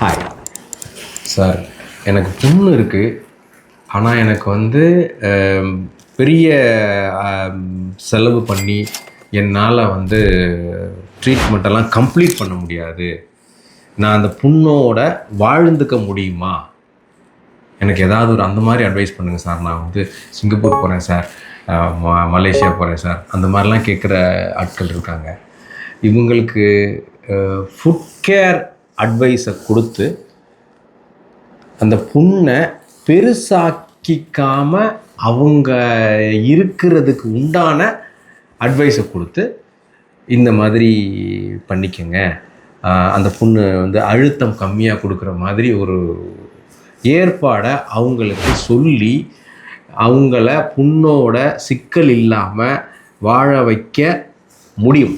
Hi sir எனக்கு புண்ணு இருக்குது ஆனால் எனக்கு வந்து பெரிய செலவு பண்ணி என்னால் வந்து ட்ரீட்மெண்ட்டெல்லாம் கம்ப்ளீட் பண்ண முடியாது. நான் அந்த புண்ணோட வாழ்ந்துக்க முடியுமா? எனக்கு ஏதாவது ஒரு அந்த மாதிரி அட்வைஸ் பண்ணுங்கள் சார் நான் வந்து சிங்கப்பூர் போகிறேன் சார் ம- மலேசியா போகிறேன் சார் அந்த மாதிரிலாம் கேட்குற ஆட்கள் இருக்காங்க. இவங்களுக்கு ஃபுட் கேர் அட்வைஸை கொடுத்து அந்த புண்ணை பெருசாக்கிக்காம அவங்க இருக்கிறதுக்கு உண்டான அட்வைஸை கொடுத்து இந்த மாதிரி பண்ணிக்கங்க. அந்த புண்ணு வந்து அழுத்தம் கம்மியாக கொடுக்குற மாதிரி ஒரு ஏற்பாடை அவங்களுக்கு சொல்லி அவங்கள புண்ணோட சிக்கல் இல்லாமல் வாழ வைக்க முடியும்.